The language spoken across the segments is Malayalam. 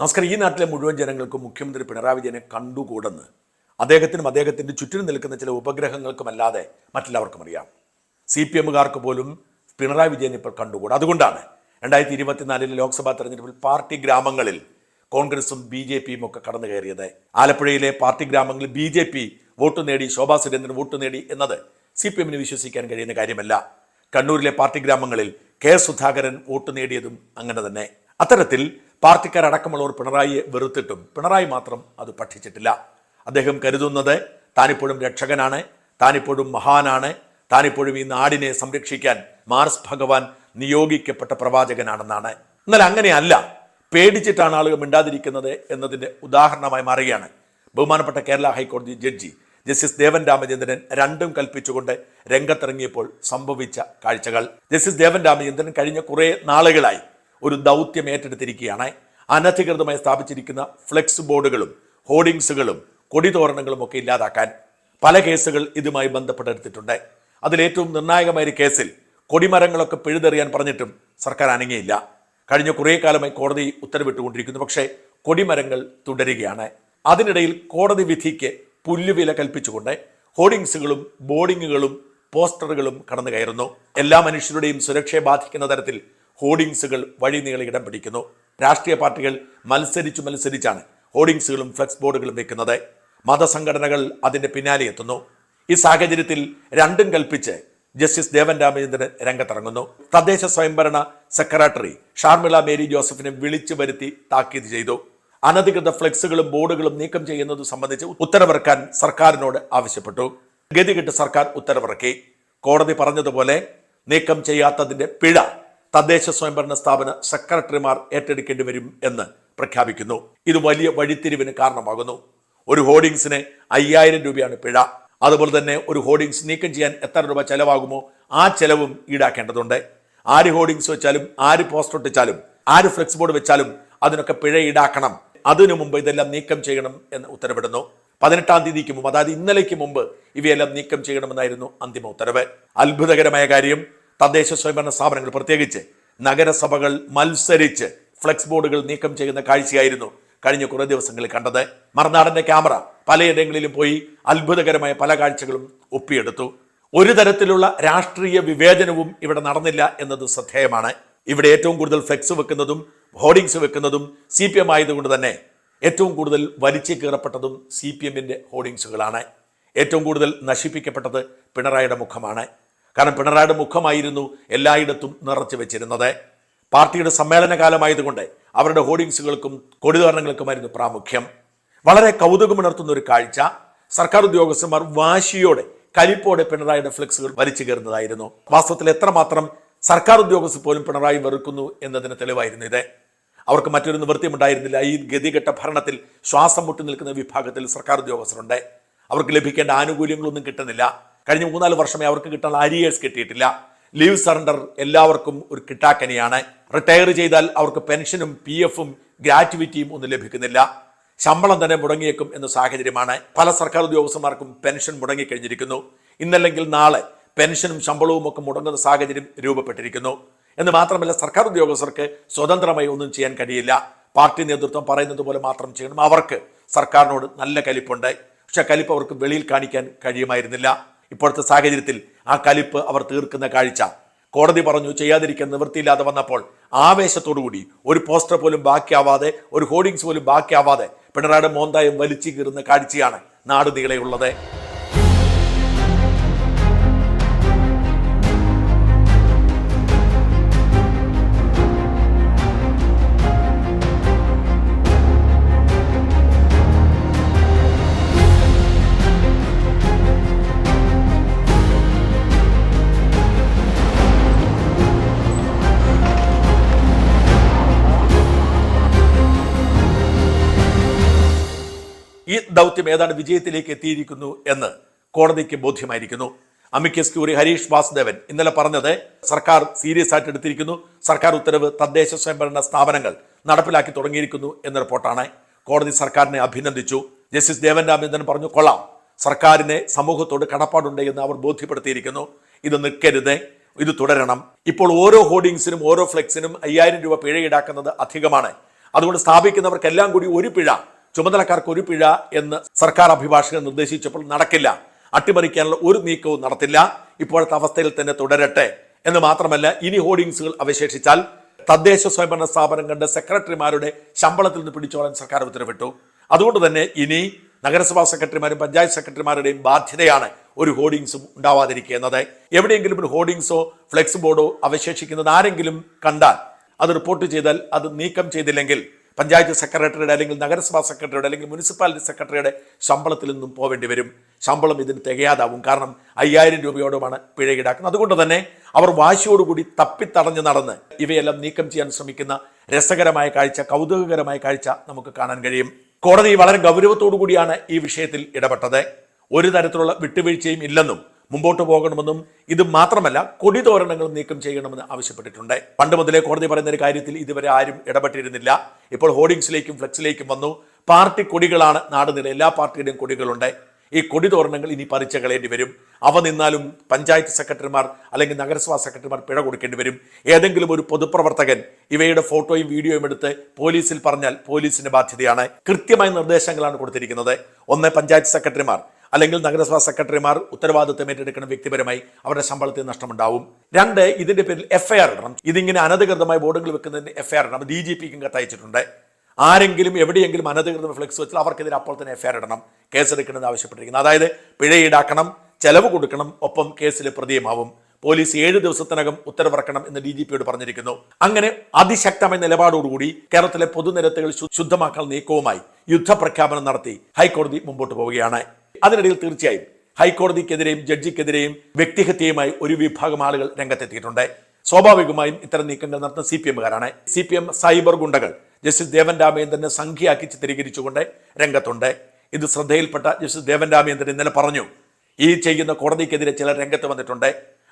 നമസ്കാരം. ഈ നാട്ടിലെ മുഴുവൻ ജനങ്ങൾക്കും മുഖ്യമന്ത്രി പിണറായി വിജയനെ കണ്ടുകൂടെന്ന് അദ്ദേഹത്തിനും അദ്ദേഹത്തിന്റെ ചുറ്റിനും നിൽക്കുന്ന ചില ഉപഗ്രഹങ്ങൾക്കുമല്ലാതെ മറ്റെല്ലാവർക്കും അറിയാം. സി പി എമ്മുകാർക്ക് പോലും പിണറായി വിജയൻ ഇപ്പോൾ കണ്ടുകൂടാ. അതുകൊണ്ടാണ് രണ്ടായിരത്തി ഇരുപത്തിനാലിലെ ലോക്സഭാ തെരഞ്ഞെടുപ്പിൽ പാർട്ടി ഗ്രാമങ്ങളിൽ കോൺഗ്രസും ബി ജെ പിയും ഒക്കെ കടന്നു കയറിയത്. ആലപ്പുഴയിലെ പാർട്ടി ഗ്രാമങ്ങളിൽ ബി ജെ പി വോട്ട് നേടി ശോഭാ സുരേന്ദ്രൻ വോട്ട് നേടി എന്നത് സി പി എമ്മിന് വിശ്വസിക്കാൻ കഴിയുന്ന കാര്യമല്ല. കണ്ണൂരിലെ പാർട്ടി ഗ്രാമങ്ങളിൽ കെ സുധാകരൻ വോട്ട് നേടിയതും അങ്ങനെ തന്നെ. അത്തരത്തിൽ പാർട്ടിക്കാരടക്കമുള്ളവർ പിണറായിയെ വെറുത്തിട്ടും പിണറായി മാത്രം അത് പഠിച്ചിട്ടില്ല അദ്ദേഹം കരുതുന്നത് താനിപ്പോഴും രക്ഷകനാണ് താനിപ്പോഴും മഹാനാണ് താനിപ്പോഴും ഈ നാടിനെ സംരക്ഷിക്കാൻ മാർസ് ഭഗവാൻ നിയോഗിക്കപ്പെട്ട പ്രവാചകനാണെന്നാണ്. എന്നാൽ അങ്ങനെയല്ല പേടിച്ചിട്ടാണ് ആളുകൾ മിണ്ടാതിരിക്കുന്നത് എന്നതിന്റെ ഉദാഹരണമായി മാറുകയാണ് ബഹുമാനപ്പെട്ട കേരള ഹൈക്കോടതി ജഡ്ജി ജസ്റ്റിസ് ദേവൻ രാമചന്ദ്രൻ രണ്ടും കൽപ്പിച്ചുകൊണ്ട് രംഗത്തിറങ്ങിയപ്പോൾ സംഭവിച്ച കാഴ്ചകൾ. ജസ്റ്റിസ് ദേവൻ രാമചന്ദ്രൻ കഴിഞ്ഞ കുറേ നാളുകളായി ഒരു ദൗത്യം ഏറ്റെടുത്തിരിക്കുകയാണ്. അനധികൃതമായി സ്ഥാപിച്ചിരിക്കുന്ന ഫ്ലെക്സ് ബോർഡുകളും ഹോർഡിങ്സുകളും കൊടിതോരണങ്ങളും ഒക്കെ ഇല്ലാതാക്കാൻ പല കേസുകൾ ഇതുമായി ബന്ധപ്പെട്ടെടുത്തിട്ടുണ്ട്. അതിലേറ്റവും നിർണായകമായ ഒരു കേസിൽ കൊടിമരങ്ങളൊക്കെ പിഴുതെറിയാൻ പറഞ്ഞിട്ടും സർക്കാർ അനങ്ങിയില്ല. കഴിഞ്ഞ കുറേ കാലമായി കോടതി ഉത്തരവിട്ടുകൊണ്ടിരിക്കുന്നു. പക്ഷേ കൊടിമരങ്ങൾ തുടരുകയാണ്. അതിനിടയിൽ കോടതി വിധിക്ക് പുല്ലുവില കൽപ്പിച്ചുകൊണ്ട് ഹോർഡിങ്സുകളും ബോർഡിങ്ങുകളും പോസ്റ്ററുകളും കടന്നു കയറുന്നു എല്ലാ മനുഷ്യരുടെയും സുരക്ഷയെ ബാധിക്കുന്ന തരത്തിൽ ഹോർഡിങ്സുകൾ വഴിനീളി ഇടം പിടിക്കുന്നു. രാഷ്ട്രീയ പാർട്ടികൾ മത്സരിച്ചു മത്സരിച്ചാണ് ഹോർഡിങ്സുകളും ഫ്ലെക്സ് ബോർഡുകളും വെക്കുന്നത്. മതസംഘടനകൾ അതിന്റെ പിന്നാലെ എത്തുന്നു. ഈ സാഹചര്യത്തിൽ രണ്ടും കൽപ്പിച്ച് ജസ്റ്റിസ് ദേവൻ രാമചന്ദ്രൻ രംഗത്തിറങ്ങുന്നു. തദ്ദേശ സ്വയംഭരണ സെക്രട്ടറി ഷാർമിള മേരി ജോസഫിനെ വിളിച്ചു വരുത്തി താക്കീത് ചെയ്തു. അനധികൃത ഫ്ലെക്സുകളും ബോർഡുകളും നീക്കം ചെയ്യുന്നത് സംബന്ധിച്ച് ഉത്തരവിറക്കാൻ സർക്കാരിനോട് ആവശ്യപ്പെട്ടു. ഗതികെട്ട് സർക്കാർ ഉത്തരവിറക്കി. കോടതി പറഞ്ഞതുപോലെ നീക്കം ചെയ്യാത്തതിന്റെ പിഴ തദ്ദേശ സ്വയംഭരണ സ്ഥാപന സെക്രട്ടറിമാർ ഏറ്റെടുക്കേണ്ടി വരും എന്ന് പ്രഖ്യാപിക്കുന്നു. ഇത് വലിയ വഴിത്തിരിവിന് കാരണമാകുന്നു. ഒരു ഹോർഡിങ്സിന് അയ്യായിരം രൂപയാണ് പിഴ. അതുപോലെ തന്നെ ഒരു ഹോർഡിങ്സ് നീക്കം ചെയ്യാൻ എത്ര രൂപ ചെലവാകുമോ ആ ചെലവും ഈടാക്കേണ്ടതുണ്ട്. ആര് ഹോർഡിങ്സ് വെച്ചാലും ആര് പോസ്റ്റർ ഒട്ടിച്ചാലും ആര് ഫ്ലെക്സ് ബോർഡ് വെച്ചാലും അതിനൊക്കെ പിഴ ഈടാക്കണം. അതിനു മുമ്പ് ഇതെല്ലാം നീക്കം ചെയ്യണം എന്ന് ഉത്തരവിടുന്നു. പതിനെട്ടാം തീയതിക്ക് മുമ്പ് അതായത് ഇന്നലേക്ക് മുമ്പ് ഇവയെല്ലാം നീക്കം ചെയ്യണമെന്നായിരുന്നു അന്തിമ ഉത്തരവ്. അത്ഭുതകരമായ കാര്യം തദ്ദേശ സ്വയംഭരണ സ്ഥാപനങ്ങൾ പ്രത്യേകിച്ച് നഗരസഭകൾ മത്സരിച്ച് ഫ്ലെക്സ് ബോർഡുകൾ നീക്കം ചെയ്യുന്ന കാഴ്ചയായിരുന്നു കഴിഞ്ഞ കുറേ ദിവസങ്ങളിൽ കണ്ടത്. മറുനാടന്റെ ക്യാമറ പലയിടങ്ങളിലും പോയി അത്ഭുതകരമായ പല കാഴ്ചകളും ഒപ്പിയെടുത്തു. ഒരു തരത്തിലുള്ള രാഷ്ട്രീയ വിവേചനവും ഇവിടെ നടന്നില്ല എന്നത് ശ്രദ്ധേയമാണ്. ഇവിടെ ഏറ്റവും കൂടുതൽ ഫ്ലെക്സ് വെക്കുന്നതും ഹോർഡിങ്സ് വെക്കുന്നതും സി പി എം ആയതുകൊണ്ട് തന്നെ ഏറ്റവും കൂടുതൽ വലിച്ചു കീറപ്പെട്ടതും സി പി എമ്മിന്റെ ഹോർഡിങ്സുകളാണ്. ഏറ്റവും കൂടുതൽ നശിപ്പിക്കപ്പെട്ടത് പിണറായിയുടെ മുഖമാണ്. കാരണം പിണറായിയുടെ മുഖമായിരുന്നു എല്ലായിടത്തും നിറച്ചു വെച്ചിരുന്നത്. പാർട്ടിയുടെ സമ്മേളന കാലമായതുകൊണ്ട് അവരുടെ ഹോർഡിങ്സുകൾക്കും കൊടിതരണങ്ങൾക്കുമായിരുന്നു പ്രാമുഖ്യം. വളരെ കൗതുകമുണർത്തുന്ന ഒരു കാഴ്ച. സർക്കാർ ഉദ്യോഗസ്ഥന്മാർ വാശിയോടെ കലിപ്പോടെ പിണറായിയുടെ ഫ്ലെക്സുകൾ വലിച്ചു കയറുന്നതായിരുന്നു. വാസ്തവത്തിൽ എത്രമാത്രം സർക്കാർ ഉദ്യോഗസ്ഥർ പോലും പിണറായി വെറുക്കുന്നു എന്നതിന് തെളിവായിരുന്നു ഇത്. അവർക്ക് മറ്റൊരു നിവൃത്തിയും ഉണ്ടായിരുന്നില്ല. ഈ ഗതികെട്ട ഭരണത്തിൽ ശ്വാസം മുട്ടി നിൽക്കുന്ന വിഭാഗത്തിൽ സർക്കാർ ഉദ്യോഗസ്ഥരുണ്ട്. അവർക്ക് ലഭിക്കേണ്ട ആനുകൂല്യങ്ങളൊന്നും കിട്ടുന്നില്ല. കഴിഞ്ഞ മൂന്നാൽ വർഷമേ അവർക്ക് കിട്ടാൻ അരിയേഴ്സ് കിട്ടിയിട്ടില്ല. ലീവ് സറണ്ടർ എല്ലാവർക്കും ഒരു കിട്ടാക്കനിയാണ്. റിട്ടയർ ചെയ്താൽ അവർക്ക് പെൻഷനും പി എഫും ഗ്രാറ്റുവിറ്റിയും ഒന്നും ലഭിക്കുന്നില്ല. ശമ്പളം തന്നെ മുടങ്ങിയേക്കും എന്ന സാഹചര്യമാണ് പല സർക്കാർ ഉദ്യോഗസ്ഥന്മാർക്കും പെൻഷൻ മുടങ്ങിക്കഴിഞ്ഞിരിക്കുന്നു. ഇന്നല്ലെങ്കിൽ നാളെ പെൻഷനും ശമ്പളവും ഒക്കെ മുടങ്ങുന്ന സാഹചര്യം രൂപപ്പെട്ടിരിക്കുന്നു. എന്ന് മാത്രമല്ല സർക്കാർ ഉദ്യോഗസ്ഥർക്ക് സ്വതന്ത്രമായി ഒന്നും ചെയ്യാൻ കഴിയില്ല. പാർട്ടി നേതൃത്വം പറയുന്നത് പോലെ മാത്രം ചെയ്യണം. അവർക്ക് സർക്കാരിനോട് നല്ല കലിപ്പുണ്ട്. പക്ഷെ കലിപ്പ് അവർക്ക് വെളിയിൽ കാണിക്കാൻ കഴിയുമായിരുന്നില്ല. ഇപ്പോഴത്തെ സാഹചര്യത്തിൽ ആ കലിപ്പ് അവർ തീർക്കുന്ന കാഴ്ച. കോടതി പറഞ്ഞു ചെയ്യാതിരിക്കാൻ നിവൃത്തിയില്ലാതെ വന്നപ്പോൾ ആവേശത്തോടുകൂടി ഒരു പോസ്റ്റർ പോലും ബാക്കിയാവാതെ ഒരു ഹോർഡിങ്സ് പോലും ബാക്കിയാവാതെ പിണറായിയുടെ മോന്തായം വലിച്ചു കീറുന്ന കാഴ്ചയാണ് നാട് നീളെയുള്ളത് ഈ ദൗത്യം ഏതാണ്ട് വിജയത്തിലേക്ക് എത്തിയിരിക്കുന്നു എന്ന് കോടതിക്ക് ബോധ്യമായിരിക്കുന്നു. അമിക്കസ് ക്യൂറി ഹരീഷ് വാസുദേവൻ ഇന്നലെ പറഞ്ഞത് സർക്കാർ സീരിയസ് ആയിട്ട് എടുത്തിരിക്കുന്നു. സർക്കാർ ഉത്തരവ് തദ്ദേശ സ്വയംഭരണ സ്ഥാപനങ്ങൾ നടപ്പിലാക്കി തുടങ്ങിയിരിക്കുന്നു എന്ന റിപ്പോർട്ടാണ് കോടതി സർക്കാരിനെ അഭിനന്ദിച്ചു. ജസ്റ്റിസ് ദേവൻ രാമചന്ദ്രൻ പറഞ്ഞു കൊള്ളാം. സർക്കാരിനെ സമൂഹത്തോട് കടപ്പാടുണ്ട് എന്ന് അവർ ബോധ്യപ്പെടുത്തിയിരിക്കുന്നു. ഇത് നിൽക്കരുത്. ഇത് തുടരണം. ഇപ്പോൾ ഓരോ ഹോർഡിങ്സിനും ഓരോ ഫ്ലെക്സിനും അയ്യായിരം രൂപ പിഴ ഈടാക്കുന്നത് അധികമാണ്. അതുകൊണ്ട് സ്ഥാപിക്കുന്നവർക്കെല്ലാം കൂടി ഒരു പിഴ. ചുമതലക്കാർക്ക് ഒരു പിഴ എന്ന് സർക്കാർ അഭിഭാഷകൻ നിർദ്ദേശിച്ചപ്പോൾ നടക്കില്ല. അട്ടിമറിക്കാനുള്ള ഒരു നീക്കവും നടത്തില്ല. ഇപ്പോഴത്തെ അവസ്ഥയിൽ തന്നെ തുടരട്ടെ. എന്ന് മാത്രമല്ല ഇനി ഹോർഡിങ്സുകൾ അവശേഷിച്ചാൽ തദ്ദേശ സ്വയംഭരണ സ്ഥാപനങ്ങളുടെ സെക്രട്ടറിമാരുടെ ശമ്പളത്തിൽ നിന്ന് പിടിച്ചോളാൻ സർക്കാർ ഉത്തരവിട്ടു. അതുകൊണ്ട് തന്നെ ഇനി നഗരസഭാ സെക്രട്ടറിമാരും പഞ്ചായത്ത് സെക്രട്ടറിമാരുടെയും ബാധ്യതയാണ് ഒരു ഹോർഡിങ്സും ഉണ്ടാവാതിരിക്കുന്നത് എവിടെയെങ്കിലും ഒരു ഹോർഡിങ്സോ ഫ്ലെക്സ് ബോർഡോ അവശേഷിക്കുന്നത് ആരെങ്കിലും കണ്ടാൽ അത് റിപ്പോർട്ട് ചെയ്താൽ അത് നീക്കം ചെയ്തില്ലെങ്കിൽ പഞ്ചായത്ത് സെക്രട്ടറിയുടെ അല്ലെങ്കിൽ നഗരസഭാ സെക്രട്ടറിയുടെ അല്ലെങ്കിൽ മുനിസിപ്പാലിറ്റി സെക്രട്ടറിയുടെ ശമ്പളത്തിൽ നിന്നും പോവേണ്ടി വരും. ശമ്പളം ഇതിന് തികയാതാവും. കാരണം അയ്യായിരം രൂപയോടുമാണ് പിഴ ഈടാക്കുന്നത്. അതുകൊണ്ട് തന്നെ അവർ വാശിയോടുകൂടി തപ്പിത്തടഞ്ഞ് നടന്ന് ഇവയെല്ലാം നീക്കം ചെയ്യാൻ ശ്രമിക്കുന്ന രസകരമായ കാഴ്ച കൗതുകകരമായ കാഴ്ച നമുക്ക് കാണാൻ കഴിയും. കോടതി വളരെ ഗൗരവത്തോടു കൂടിയാണ് ഈ വിഷയത്തിൽ ഇടപെട്ടത്. ഒരു തരത്തിലുള്ള വിട്ടുവീഴ്ചയും ഇല്ലെന്നും മുമ്പോട്ട് പോകണമെന്നും ഇത് മാത്രമല്ല കൊടിതോരണങ്ങൾ നീക്കം ചെയ്യണമെന്ന് ആവശ്യപ്പെട്ടിട്ടുണ്ട്. പണ്ട് മുതലേ കോടതി പറയുന്ന ഒരു കാര്യത്തിൽ ഇതുവരെ ആരും ഇടപെട്ടിരുന്നില്ല. ഇപ്പോൾ ഹോർഡിങ്സിലേക്കും ഫ്ലെക്സിലേക്കും വന്നു. പാർട്ടി കൊടികളാണ് നാടുനില എല്ലാ പാർട്ടിയുടെയും കൊടികളുണ്ട്. ഈ കൊടിതോരണങ്ങൾ ഇനി പറിച്ചു കളയേണ്ടി വരും. അവ നിന്നാലും പഞ്ചായത്ത് സെക്രട്ടറിമാർ അല്ലെങ്കിൽ നഗരസഭാ സെക്രട്ടറിമാർ പിഴ കൊടുക്കേണ്ടി വരും. ഏതെങ്കിലും ഒരു പൊതുപ്രവർത്തകൻ ഇവയുടെ ഫോട്ടോയും വീഡിയോയും എടുത്ത് പോലീസിൽ പറഞ്ഞാൽ പോലീസിന്റെ ബാധ്യതയാണ്. കൃത്യമായ നിർദ്ദേശങ്ങളാണ് കൊടുത്തിരിക്കുന്നത്. ഒന്ന് പഞ്ചായത്ത് സെക്രട്ടറിമാർ. അല്ലെങ്കിൽ നഗരസഭാ സെക്രട്ടറിമാർ ഉത്തരവാദിത്വം ഏറ്റെടുക്കുന്ന വ്യക്തിപരമായി അവരുടെ ശമ്പളത്തിൽ നഷ്ടമുണ്ടാവും. രണ്ട് ഇതിന്റെ പേരിൽ എഫ്ഐആർ ഇടണം. ഇതിങ്ങനെ അനധികൃതമായ ബോർഡുകൾ വെക്കുന്നതിന് എഫ്ഐആർ ഇടണം. ഡി ജി പിക്കും കത്തയച്ചിട്ടുണ്ട്. ആരെങ്കിലും എവിടെയെങ്കിലും അനധികൃത ഫ്ലെക്സ് വെച്ചാൽ അവർക്കെതിരെ അപ്പോൾ തന്നെ എഫ്ഐആർ ഇടണം. കേസെടുക്കണമെന്ന് ആവശ്യപ്പെട്ടിരിക്കുന്നത് അതായത് പിഴ ഈടാക്കണം ചെലവ് കൊടുക്കണം ഒപ്പം കേസിൽ പ്രതിയുമാവും. പോലീസ് ഏഴ് ദിവസത്തിനകം ഉത്തരവിറക്കണം എന്ന് ഡി ജി പിയോട് പറഞ്ഞിരിക്കുന്നു. അങ്ങനെ അതിശക്തമായ നിലപാടോടുകൂടി കേരളത്തിലെ പൊതുനിരത്തുകൾ ശുദ്ധമാക്കൽ നീക്കവുമായി യുദ്ധപ്രഖ്യാപനം നടത്തി ഹൈക്കോടതി മുമ്പോട്ട് പോവുകയാണ്. അതിനിടയിൽ തീർച്ചയായും ഹൈക്കോടതിക്കെതിരെയും ജഡ്ജിക്കെതിരെയും വ്യക്തിഹത്യയുമായി ഒരു വിഭാഗം ആളുകൾ രംഗത്തെത്തിയിട്ടുണ്ട്. സ്വാഭാവികമായും ഇത്തരം നീക്കങ്ങൾ നടത്തുന്ന സി പി എമ്മുകാരാണ്. സി പി എം സൈബർ ഗുണ്ടകൾ ജസ്റ്റിസ് ദേവൻ രാമേന്ദ്രനെ സംഖ്യയാക്കി ചിത്രീകരിച്ചുകൊണ്ട് രംഗത്തുണ്ട്. ഇത് ശ്രദ്ധയിൽപ്പെട്ട ജസ്റ്റിസ് ദേവൻ രാമേന്ദ്രൻ ഇന്നലെ പറഞ്ഞു ഈ ചെയ്യുന്ന കോടതിക്കെതിരെ ചിലർ രംഗത്ത് വന്നിട്ടുണ്ട്.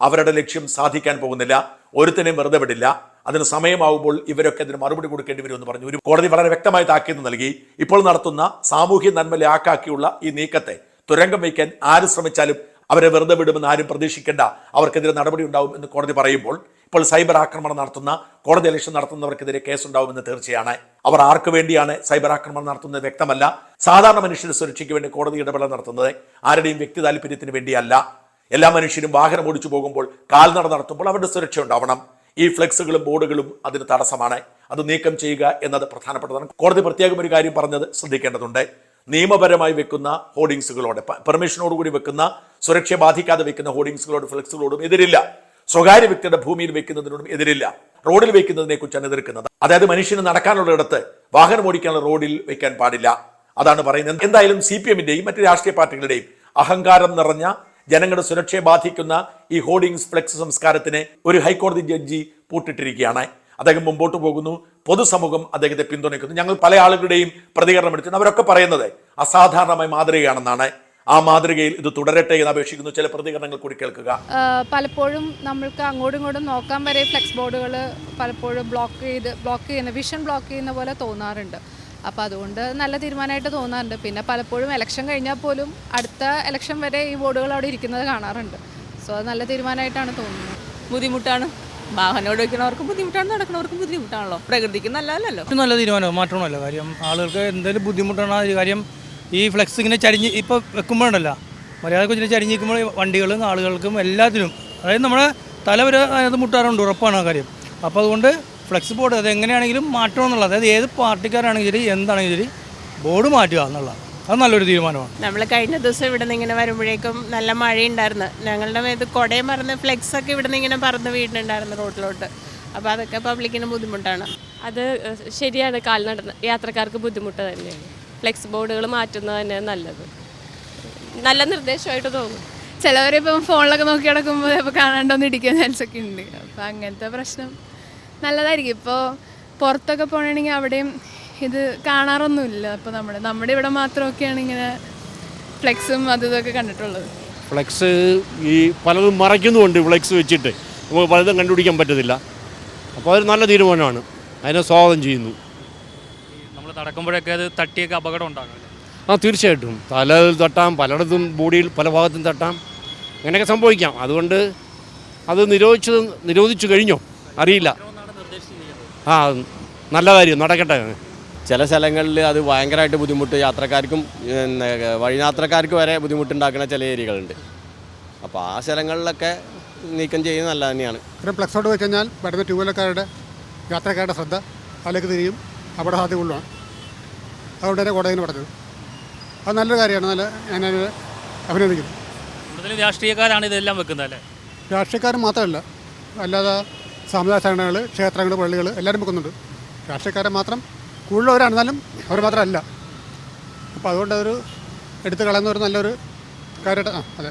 അവരുടെ ലക്ഷ്യം സാധിക്കാൻ പോകുന്നില്ല. ഒരുത്തനെയും വെറുതെ വിടില്ല. അതിന് സമയമാവുമ്പോൾ ഇവരൊക്കെ അതിന് മറുപടി കൊടുക്കേണ്ടി വരുമെന്ന് പറഞ്ഞു. ഒരു കോടതി വളരെ വ്യക്തമായി താക്കീത് നൽകി. ഇപ്പോൾ നടത്തുന്ന സാമൂഹ്യ നന്മ ലാക്കാക്കിയുള്ള ഈ നീക്കത്തെ തുരങ്കം വയ്ക്കാൻ ആര് ശ്രമിച്ചാലും അവരെ വെറുതെ വിടുമെന്ന് ആരും പ്രതീക്ഷിക്കേണ്ട അവർക്കെതിരെ നടപടി ഉണ്ടാവും എന്ന് കോടതി പറയുമ്പോൾ ഇപ്പോൾ സൈബർ ആക്രമണം നടത്തുന്ന കോടതി ഇലക്ഷൻ നടത്തുന്നവർക്കെതിരെ കേസ് കേസുണ്ടാവുമെന്ന് തീർച്ചയാണ്. അവർ ആർക്ക് വേണ്ടിയാണ് സൈബർ ആക്രമണം നടത്തുന്നത് വ്യക്തമല്ല. സാധാരണ മനുഷ്യരുടെ സുരക്ഷയ്ക്ക് വേണ്ടി കോടതി ഇടപെടൽ നടത്തുന്നത്. ആരുടെയും വ്യക്തി താല്പര്യത്തിന് വേണ്ടിയല്ല. എല്ലാ മനുഷ്യരും വാഹനം ഓടിച്ചു പോകുമ്പോൾ കാൽനട നടത്തുമ്പോൾ അവരുടെ സുരക്ഷ ഉണ്ടാവണം. ഈ ഫ്ലെക്സുകളും ബോർഡുകളും അതിന് തടസ്സമാണ്. അത് നീക്കം ചെയ്യുക എന്നത് പ്രധാനപ്പെട്ടതാണ്. കോടതി പ്രത്യേകം ഒരു കാര്യം പറഞ്ഞത് ശ്രദ്ധിക്കേണ്ടതുണ്ട്. നിയമപരമായി വെക്കുന്ന ഹോർഡിങ്സുകളോട് പെർമിഷനോടുകൂടി വെക്കുന്ന സുരക്ഷയെ ബാധിക്കാതെ വെക്കുന്ന ഹോർഡിങ്സുകളോട് ഫ്ലെക്സുകളോടും എതിരില്ല. സ്വകാര്യ വ്യക്തിയുടെ ഭൂമിയിൽ വെക്കുന്നതിനോടും എതിരില്ല. റോഡിൽ വെക്കുന്നതിനെ കുറിച്ചാണ് എതിർക്കുന്നത്. അതായത് മനുഷ്യന് നടക്കാനുള്ള ഇടത്ത് വാഹനം ഓടിക്കാനുള്ള റോഡിൽ വെക്കാൻ പാടില്ല. അതാണ് പറയുന്നത്. എന്തായാലും സി പി എമ്മിന്റെയും മറ്റ് രാഷ്ട്രീയ പാർട്ടികളുടെയും അഹങ്കാരം നിറഞ്ഞ ജനങ്ങളുടെ സുരക്ഷയെ ബാധിക്കുന്ന ഈ ഹോർഡിങ്സ് ഫ്ലെക്സ് സംസ്കാരത്തിന് ഒരു ഹൈക്കോടതി ജഡ്ജി പൂട്ടിട്ടിരിക്കുകയാണ്. അദ്ദേഹം മുമ്പോട്ട് പോകുന്നു. പൊതുസമൂഹം അദ്ദേഹത്തെ പിന്തുണയ്ക്കുന്നു. ഞങ്ങൾ പല ആളുകളുടെയും പ്രതികരണം എടുത്തു അവരൊക്കെ പറയുന്നത് അസാധാരണമായ മാതൃകയാണെന്നാണ്. ആ മാതൃകയിൽ ഇത് തുടരട്ടെ എന്ന് അപേക്ഷിക്കുന്നു. ചില പ്രതികരണങ്ങൾ കൂടി കേൾക്കുക. പലപ്പോഴും നമ്മൾക്ക് അങ്ങോട്ടും ഇങ്ങോട്ടും നോക്കാൻ വരെ ഫ്ലെക്സ് ബോർഡുകൾ പലപ്പോഴും ബ്ലോക്ക് ചെയ്ത് ബ്ലോക്ക് ചെയ്യുന്ന വിഷൻ ബ്ലോക്ക് ചെയ്യുന്ന പോലെ തോന്നാറുണ്ട്. അപ്പോൾ അതുകൊണ്ട് നല്ല തീരുമാനമായിട്ട് തോന്നാറുണ്ട്. പിന്നെ പലപ്പോഴും ഇലക്ഷൻ കഴിഞ്ഞാൽ പോലും അടുത്ത ഇലക്ഷൻ വരെ ഈ ബോർഡുകൾ അവിടെ ഇരിക്കുന്നത് കാണാറുണ്ട്. സോ അത് നല്ല തീരുമാനമായിട്ടാണ് തോന്നുന്നത്. ബുദ്ധിമുട്ടാണ്. വാഹനം ഓടിക്കുന്നവർക്കും ബുദ്ധിമുട്ടാണ് നടക്കുന്നവർക്കും ബുദ്ധിമുട്ടാണല്ലോ. പ്രകൃതിക്ക് നല്ലതല്ലോ നല്ല തീരുമാനമാണ് മാറ്റണമല്ല കാര്യം ആളുകൾക്ക് എന്തെങ്കിലും ബുദ്ധിമുട്ടാണ് കാര്യം ഈ ഫ്ലെക്സ് ഇങ്ങനെ ചരിഞ്ഞ് ഇപ്പോൾ വെക്കുമ്പോഴല്ല മര്യാദ വെച്ചിട്ട് ചരിഞ്ഞ് നിൽക്കുമ്പോൾ വണ്ടികളും ആളുകൾക്കും എല്ലാത്തിനും അതായത് നമ്മുടെ തല വരെ അതിനകത്ത് മുട്ടാറുണ്ട് ഉറപ്പാണ് ആ കാര്യം. അപ്പോൾ അതുകൊണ്ട് ഫ്ലെക്സ് ബോർഡ് അത് എങ്ങനെയാണെങ്കിലും മാറ്റണം എന്നുള്ളത് അതായത് ഏത് പാർട്ടിക്കാരാണെങ്കിലും ശരി എന്താണെങ്കിലും ശരി ബോർഡ് മാറ്റുക എന്നുള്ളതാണ്. അത് നല്ലൊരു തീരുമാനമാണ്. നമ്മൾ കഴിഞ്ഞ ദിവസം ഇവിടെ നിന്ന് ഇങ്ങനെ വരുമ്പോഴേക്കും നല്ല മഴയുണ്ടായിരുന്നു. ഞങ്ങളുടെ മേത്ത് കുടയും മറന്ന് ഫ്ലെക്സ് ഒക്കെ ഇവിടെ നിന്ന് ഇങ്ങനെ പറന്ന് വീടിനുണ്ടായിരുന്നു റോഡിലോട്ട് അപ്പോൾ അതൊക്കെ പബ്ലിക്കിന് ബുദ്ധിമുട്ടാണ്. അത് ശരിയാണ്. കാൽനട യാത്രക്കാർക്ക് ബുദ്ധിമുട്ട് തന്നെയാണ്. ഫ്ലെക്സ് ബോർഡുകൾ മാറ്റുന്നത് തന്നെ നല്ലത്. നല്ല നിർദ്ദേശമായിട്ട് തോന്നുന്നു ചിലവരിപ്പം ഫോണിലൊക്കെ നോക്കി കിടക്കുമ്പോൾ ഇപ്പോൾ കാണാണ്ടൊന്ന് ഇടിക്കാൻ ചാൻസ് ഒക്കെ ഉണ്ട്. അപ്പോൾ അങ്ങനത്തെ പ്രശ്നം നല്ലതായിരിക്കും. ഇപ്പോൾ പുറത്തൊക്കെ പോകണമെങ്കിൽ അവിടെയും ഇത് കാണാറൊന്നുമില്ല. അപ്പോൾ നമ്മുടെ നമ്മുടെ ഇവിടെ മാത്രമൊക്കെയാണ് ഇങ്ങനെ ഫ്ലെക്സും അതും ഇതൊക്കെ കണ്ടിട്ടുള്ളത്. ഫ്ലെക്സ് ഈ പലതും മറയ്ക്കുന്നുമുണ്ട് ഫ്ലെക്സ് വെച്ചിട്ട്. നമുക്ക് പലതും കണ്ടുപിടിക്കാൻ പറ്റത്തില്ല. അപ്പോൾ അതൊരു നല്ല തീരുമാനമാണ്. അതിനെ സ്വാഗതം ചെയ്യുന്നു. നമ്മൾ നടക്കുമ്പോഴൊക്കെ അത് തട്ടിയൊക്കെ അപകടം ഉണ്ടാകും ആ തീർച്ചയായിട്ടും. തല തട്ടാം പലയിടത്തും ബോഡിയിൽ പല ഭാഗത്തും തട്ടാം. അങ്ങനെയൊക്കെ സംഭവിക്കാം. അതുകൊണ്ട് അത് നിരോധിച്ചത് നിരോധിച്ചു കഴിഞ്ഞോ? അറിയില്ല. ആ നല്ല കാര്യം. നടക്കട്ടെ. ചില സ്ഥലങ്ങളിൽ അത് ഭയങ്കരമായിട്ട് ബുദ്ധിമുട്ട് യാത്രക്കാർക്കും വഴിയാത്രക്കാർക്ക് വരെ ബുദ്ധിമുട്ടുണ്ടാക്കുന്ന ചില ഏരിയകളുണ്ട്. അപ്പോൾ ആ സ്ഥലങ്ങളിലൊക്കെ നീക്കം ചെയ്യുന്നത് നല്ലത് തന്നെയാണ്. ഇത്തരം ഫ്ലക്സ് ഔട്ട് വെച്ച് കഴിഞ്ഞാൽ വരുന്ന ടൂ വീലർക്കാരുടെ യാത്രക്കാരുടെ ശ്രദ്ധ അതിലേക്ക് തിരിയും. അപകട സാധ്യത കൂടുതലാണ്. അതുകൊണ്ട് തന്നെ കോടതിയിൽ പറഞ്ഞത്. അത് നല്ലൊരു കാര്യമാണ്. നല്ല ഞാൻ അഭിനന്ദിക്കുന്നു. കൂടുതലും രാഷ്ട്രീയക്കാരാണ് ഇതെല്ലാം വെക്കുന്നത് അല്ലേ? രാഷ്ട്രീയക്കാർ മാത്രമല്ല അല്ലാതെ സാമുദായിക സംഘടനകൾ ക്ഷേത്രങ്ങൾ പള്ളികൾ എല്ലാവരും വെക്കുന്നുണ്ട്. രാഷ്ട്രീയക്കാരെ മാത്രം എന്നാലും അവർ മാത്രമല്ല. അപ്പോൾ അതുകൊണ്ട് അതൊരു എടുത്തു കളയുന്ന നല്ലൊരു കാര്യമായിട്ട് ആ അതെ.